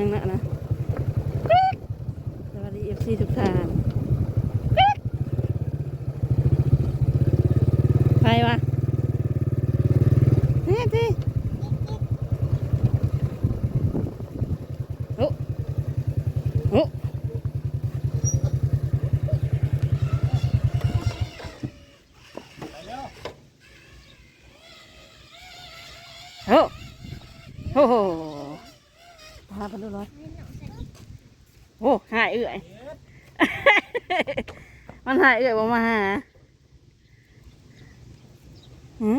ยังนะนะสวัสดีเอฟซีทุกท่านไปวะนี่สิโอ้โอ้โอ้โอ้ โหพาไปดูร้อยโอ้หายเอื่อย มันหายเอื่อยบ่มาหาหืม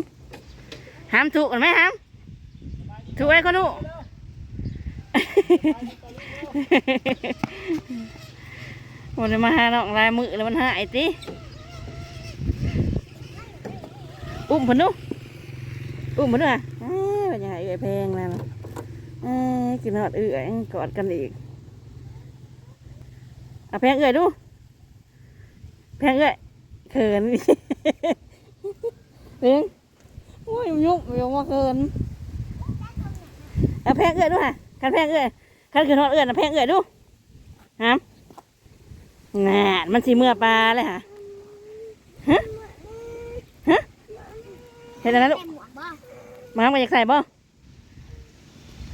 หามถูกกันไหมหามถูกไอ้คนนู้วันมาหาน้องลายมือแล้วมันหายติอุ้มพิ่นดูอุ้มพิ่นดูอะเอ้ยเป็นยังไงเอื่อยแพงแล้ว เอ้ยกินหอดเอื่อยกอดกันอีกอะแพงเอื่อยดู แพงเอื่อยเขินเพียงโอ้ยยุบยุบมาเขินอะแพงเอื่อยดูฮะคันแพงเอื่อยคันคือหอดเอื่อยนะแพงเอื่อยดูฮะงานมันสีเมื่อปลาเลยค่ะฮะฮะเห็นแล้วนะลูกหมวกบ่มามาอยากใส่บ่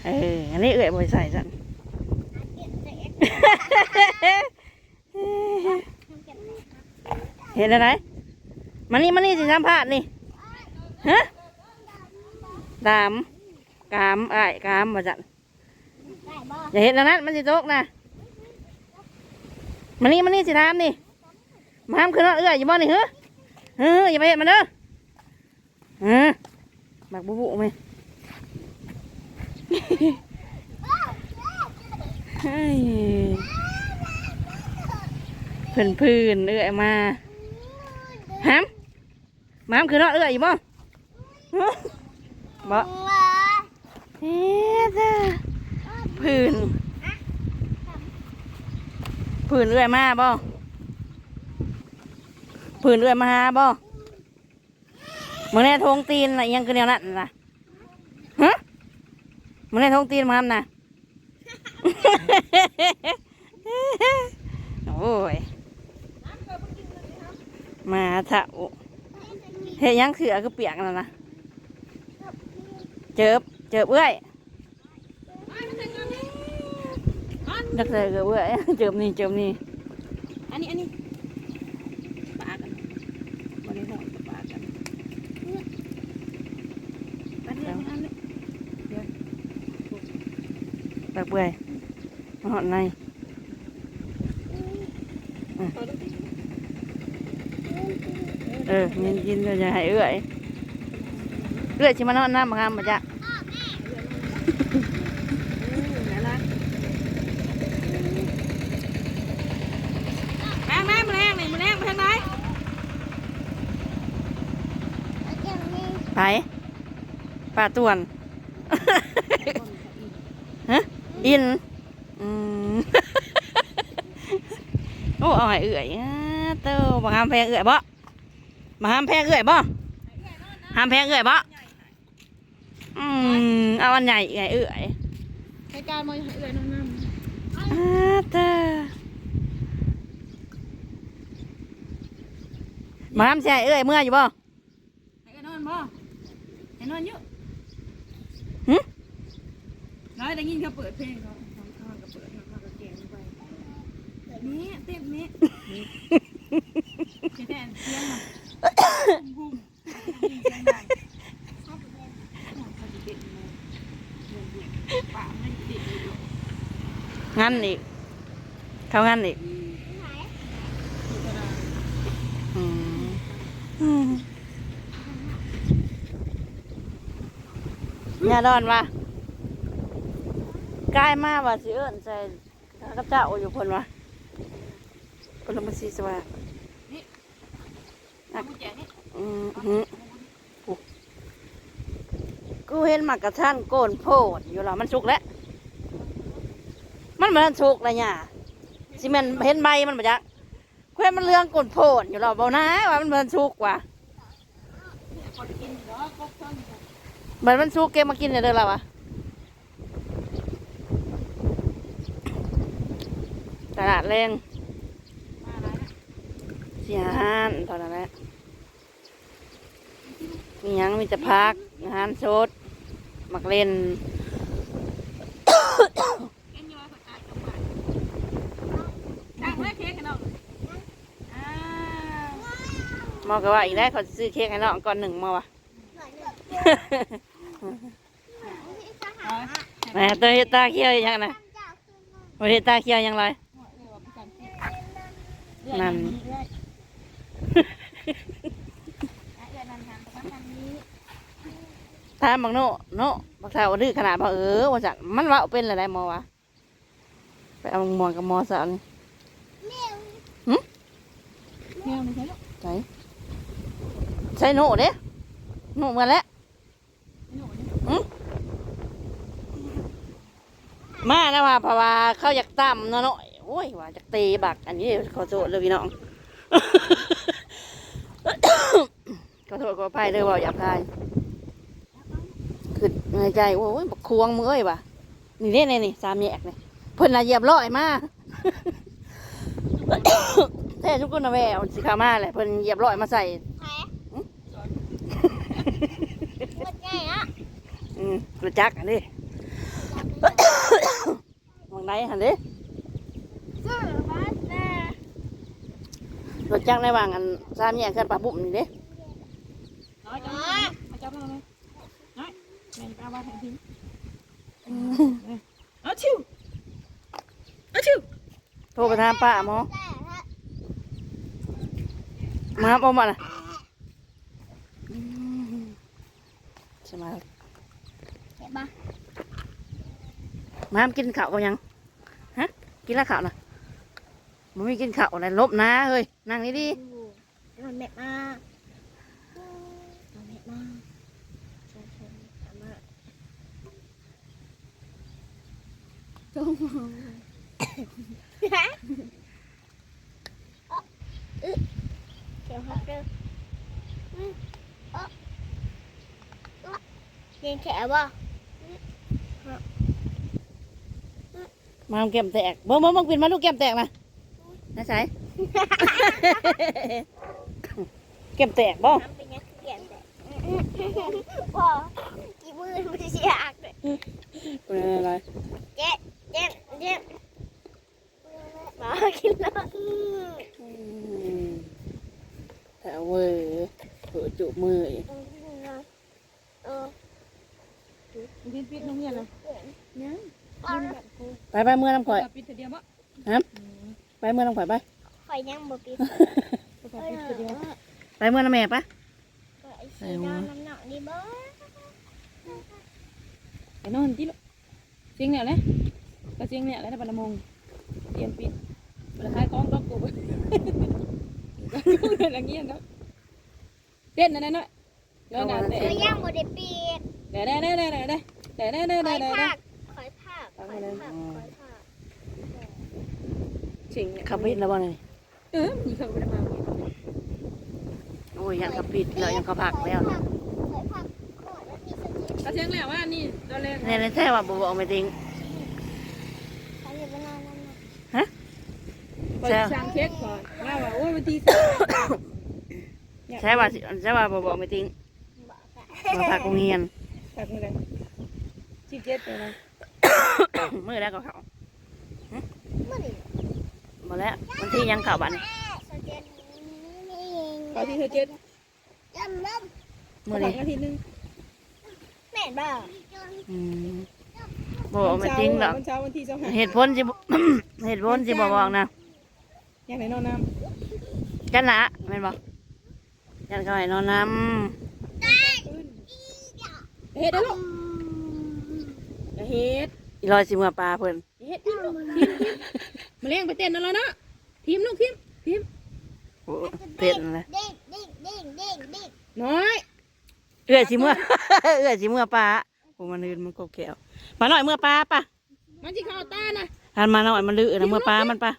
เออ อันนี้เอื่อยบ่ใส่สันเก็บเศษเก็บเศษเห็นอะไรมานี่มานี่สิสัมภาษณ์นี่ ฮะดามกามอ้ายกามมาจันได้บ่อย่าเห็นแล้วนะมันสิโตกนะมานี่มานี่สิถามนี่มาห้ามขึ้นรถเอื้อยอยู่บ่นี่เฮ้อเฮ้ออย่าไปเห็นมันเด้อเออบักบุบุไหม เฮ้ยพื่อนเพื่อนเอื้อยมาห้ามมามขึ้นรถเอื้อยอยู่บ่ฮะบ่เฮ้ยจ้าพื้นพื้นเอื้อยมาบ่พื้นเอื้อยมาบ่มึงแน่ทงตีนน่ะอิหยังคือแนวนั้นนะ มึงแน่ทงตีนมาทำน่ะโอ้ย มาเถอะเฮ้ยยังเสือก็เปียกแล้วนะ เจิบ เจิบเอ้ยนักเสือก็เอ้ยเจิบนี่ เจิบนี่ อันนี้ อันนี้ปากันบริหารกับปากันปาเดียวอันนี้ ตักเปื่อยมาหอดในเออยินยินจะให้เอื้อยเอื้อยชิมานอนน้ำมางามมาจ้ะนั่นละแม่แม่มาแรงนี่มาแรงมาทางไหนไปป่าตวน อินอืมโอ้เอาให้เอื่อยอ่าเต้ามาห้ามแพงเอื่อยบ่มาห้ามแพงเอื่อยบ่ห้ามแพงเอื่อยบ่อืมเอาอันใหญ่ไงเอื่อยใช้การมาให้เอื่อยน้องน้อ่าเต้ามาห้ามใช่เอื่อยเมื่ออยู่บ่ำให้เอื่อยนอนบ่ให้นอนเยอะหึ น้อยได้ยินเขาเปิดเพลงเขาทำข้าวก็เปิดทำข้าวก็เก่งไปนี่เต็มนี้แค่เสียงมันบุ้มเสียงดังเขาจะเด็ดเลยปากไม่เด็ดเลยงั้นอีกเขางั้นอีกอืมอืมอย่าดอนว่ะ กลายมาว่าสิเอิ้นใส่กับเจ้าอยู่พนวะพนมาสีสว่าเอากุญแจนี่อืมหือกูกูเห็นหมากกระทันโกนโพดอยู่แล้วมันสุกแล้ว มันเหมือนสุกเลยเนี่ยสิแมันเห็นใบมันบ่จักเพื่อนมันเรื่องโกนโพดอยู่แล้วเบานะว่ามันเหมือนสุกว่ะคนกินเหรอครบต้นบัดมันสู้เกมมากินเด้อเราวะ ตลาดแรงมาอะไรนะเสียหานตอนนั้นแหละมีหยังมีแต่พักอาหารสดมักเล่นเอ็นย้อยผักกาดจังหวัดดังเลยเค้กกันเนาะอ่ามองก็ว่าอีกได้วเขาสิซื้อเค้กให้น้องก่อนหนึ่งมาวะร้อยแหม่ตัวเฮ็ดตาเขียวอีกยังนะวันนี้ตาเขียวยังไร นั่นเรื่อยเรื่อยนั่นทำประมาณนี้ถามบักโนโนบักสาวดื้อขนาดบ่เออว่าจันมันว่าเป็นอะไรมอวะไปเอาหมอนกับหมอสาวนี่เที่ยวนี่ใช่ไหมใส่ใส่โนเด้โนเหมือนแล้วหนูนี่มาแล้วว่าเพราะว่าเขาอยากต่ำเนาะเนาะ โอ้ยว่าอยากตีบัก อันนี้ขอโทษเลยพี่น้อง ขอโทษขออภัยเลยว่าอยากพายคือในใจโอ้ยบักควงมือเอ้ยว่ะนี่เด้นี่นี่สามแยกนี่เพิ่นน่ะเหยียบร้อยมาแท้ทุกคนนะแววสิขามาแหละเพิ่นเหยียบร้อยมาใส่แพ้หมดไงอะอืมรู้จักอันนี้มองไหนหันเด้ ซื้อมาแต่ รู้จักในวางอันสามแยกขึ้นปลาบุ่มนี่เด้น้อยจังมาจับเราเลยน้อยแม่ปลาว่าแทนทิ้งเอาชิวเอาชิวโทรไปถามป้าหมอมาเอามาน่ะใช่ไหมเห็นปะมากินข้าวกันยังฮะกินแล้วข้าวนะ มันไม่กินข้าวอะไรลบนะเฮ้ยนั่งนี่ดินอนเม็ดมากนอนเม็ดมากชนชนทำมาจงมองฮะอึเดี๋ยวฮักเด้ออืมเอ๊ะเอ๊ะเย็นแขวบ่มาเอาแก้มแตกบ่บ่บ่กินมาลูกแก้มแตกนะ นะใช่แก้มแตกบ่น้ำเป็นยังคือแก่นแต่พอกี่มือมันจะยากเลยเป็นอะไรเจ็ดเจ็ดเจ็ดมากินแล้วอืมแต่เว้ยเผื่อจุมืออีกเออปิดปิดน้องเงี้ยนะยังเอายืนละแบบกูไปไปเมื่อน้ำข่อยปิดเดียวบ่ ไปเมื่อน้ำข่อยไป ข่อยยังบ่ปิดปิดเดียวไปเมื่อน้ำแม่ปะไอ้สีดำน้ำหนักนี่บ่ไปนอนที่ลูกเสียงเนี่ยเลยก็เสียงเนี่ยเลยนะปนมงเตรียมปิดมันคล้ายกองก็กูไปกูเดินอย่างเงี้ยเนาะเต้นนั่นน่ะเลยนะเต้ข่อยยังบ่ได้ปิดเด้เด้เด้เด้เด้เด้เด้เด้เด้ข่เด้อยเด้ภาคข่อยภาคข่อยภาคข่อยภาค สิงเนี่ยขับปิดแล้วบ่เนี่ยเออมีเขาไปทำมาโอ้ยยังขับปิดแล้วยังขับผักแล้วข่อยภาคข่อยแล้วมีสติก็เสียงแล้วว่านี่ตอนแรกเนี่ยแท้ว่าบ่บอกไม่ทิ้งข่อยอยู่บ้านนั่นน่ะไปสั่งเค้กก่อนว่าว่าโอ้ยวันที่ใช่ว่าสิใช่ว่าบ่บอกไม่ทิ้งบอกอะมาพักโรงเรียนแบบนี้เลยสิบเจ็ดเลยนะมื้อแล้วก็เขาเมื่อไหร่หมดแล้ววันที่ยังเข่าบัดนสเก็ตนี่ตอนที่เธอเจ็ดจำลมื้อสอนี้งนาทีนึงำแม่นบ่อืมบ่บอกไม่ทิ้งหรอกวันเช้าวันที่เจ้าหาเหตุผลสิบ่เหตุผลสิบ่บอกนะอย่างไหนนอนน้กันละแม่นบ่ยันเขาให้นอนน้ำเฮ็ดได้ลูกอย่าเฮ็ดำอีลอยสิเมื่อปลาเพิ่นอย่า เฮ็ดทีมลูกทีมทีมมาเลี้ยงไปเต้นนั่นแล้วเนาะทีมลูกทีมทีมโอ้เต้นเลยเด้งเด้งเด้งเด้งเด้งน้อยเอื้อยสิเมื่อเอื้อยสิเมื่อปลาโอ้มันลื่นมันกบแก้วปลาหน่อยเมื่อปลาปะมันที่เข้าตานะหันมาหน่อยมันลื่นนะเมื่อปลามันปะ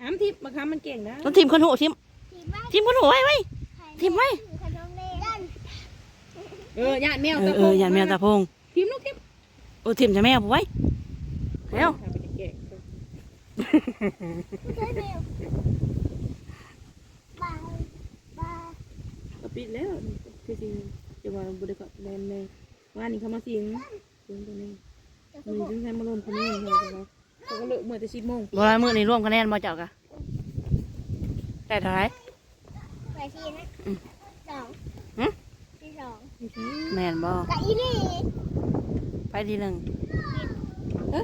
ถามทิพย์มาคำมันเก่งนะต้องทีมคนหูทีมทีมบ้านทีมคนหูไว้ไว้ใครทีมไว้ขนมเล่นเออย่านแมวเอตะอโพเออยันแมวตาพงทิมลูกทิมโอ้ทิมจะแมวผู้ไว้แล้วทำ เป็วบายบายก็ปิดแล้วคือสิจะว่าบุได้ก็แลนเลยว่านี่เขามาสิงสิงตัวนี้มีถึงใช้มาลนคะแนนเลยเขาเขาก็เลิกเมื่อแต่สิบโมงบ่ร้มื้อนี้ร่วมคะแนนบ่เจ้ากะได้เท่าไหร่ไปที่นะสองหึที่สองแม่นบ่กับอีนี่ไปที่หนึ่ง ม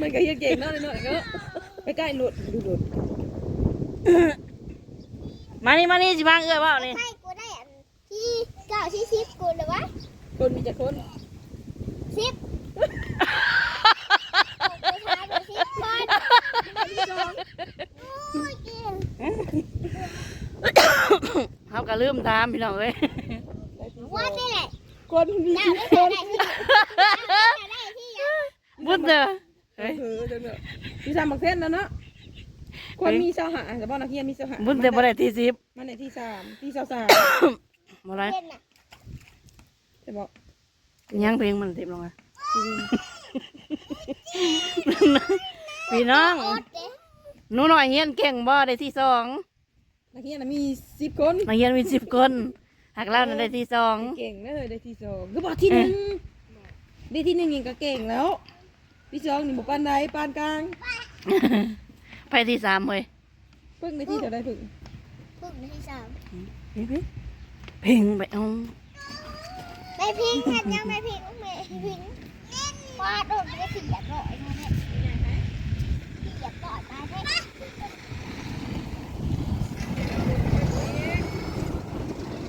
มันก็เฮียเก่งเนาะหน่อยๆก็ไปใกล้หลุดดูหลุดมานี่มานี่สิพังเอื้อยเปล่านี่ให้กูได้อันที่เก้าที่สิบกูเลยวะคนมีจะคนสิบไปทายดูสิบคนที่สองโอ้ยเก่งเฮาก็ลืมถามพี่น้องเอ้ยว่านี่แหละ คนมีเจ้าได้ใส่ได้ที่เจ้าได้ที่ยังบุญเด้อเฮ้เฮ้ยยเดี๋ยวเดี๋ยวมีสามบักเส้นแล้วเนาะคนมีเสาหาแต่บ่นักเรียนมีเสาหาบุญเด้อบ่ได้ที่สิบมันในที่สามที่เสาสามบ่ได้เล่นน่ะจะบอกยังเพลงมันติดลงมาพี่น้องโอ๊ตเด้หนูน้อยเฮียนเก่งบ่ได้ที่สองนักเรียนน่ะมีสิบคนนักเรียนมีสิบคน หักเล่านั่นได้ที่สอง เก่งเลยได้ที่สองก็บอกที่หนึ่งได้ที่หนึ่งยังก็เก่งแล้วที่สองนี่บอกปานใดปานกลาง ไปที่สามเฮ้ยเพิ่งได้ที่เท่าใดเพิ่งพึ่งที่สามเพลงไปเอาไปพิงกันยังไปพิงแม่พิงว่าโดนไปสี่หยัดร้อยนะเนี่ยสี่หยัดร้อยตายแท้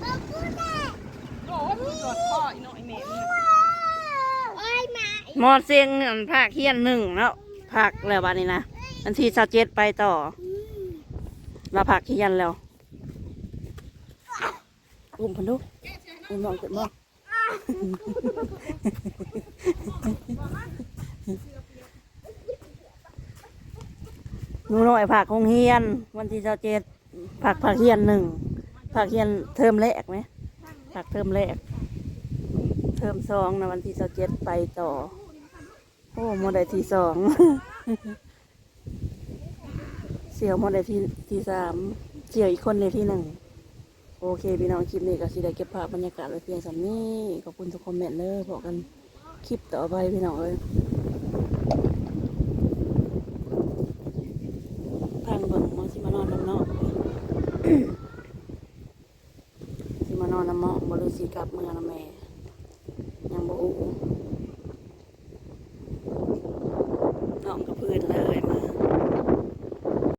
ขอบคุณแม่ โอ้ยกอดพ่ออีน้อยแม่ โอ้ย มอดเสียงอันภาคเฮียนหนึ่งแล้วภาคแล้วบัดนี้นะอันที่สเจ็ดไปต่อเราภาคเฮียนแล้วอุ้มพันลูกอุ้มน้องเกิดบ่หนูน้อยภาคของเฮียน วันที่สเจ็ดภาคภาคเฮียนหนึ่งภาคเฮียนเทอมแรกไหมภาคเทอมแรก เทอมสองนะวันที่สิบเจ็ดไปต่อ โอ้โมได้ที่สอง เสี่ยวโมได้ที่ที่สามเสี่ยวอีกคนในที่หนึ่ง โอเคพี่น้องคลิปนี้ก็สิได้เก็บภาพบรรยากาศไว้เพียงสำนี้ขอบคุณทุกคอมเมนต์เลยบอกกันคลิปต่อไปพี่น้องเอ้ยทางเบิ่งมาสิมานอนน้ำเนอกสิมานอนน้ำเมาะบริสีกลับเมืองน้ำแม่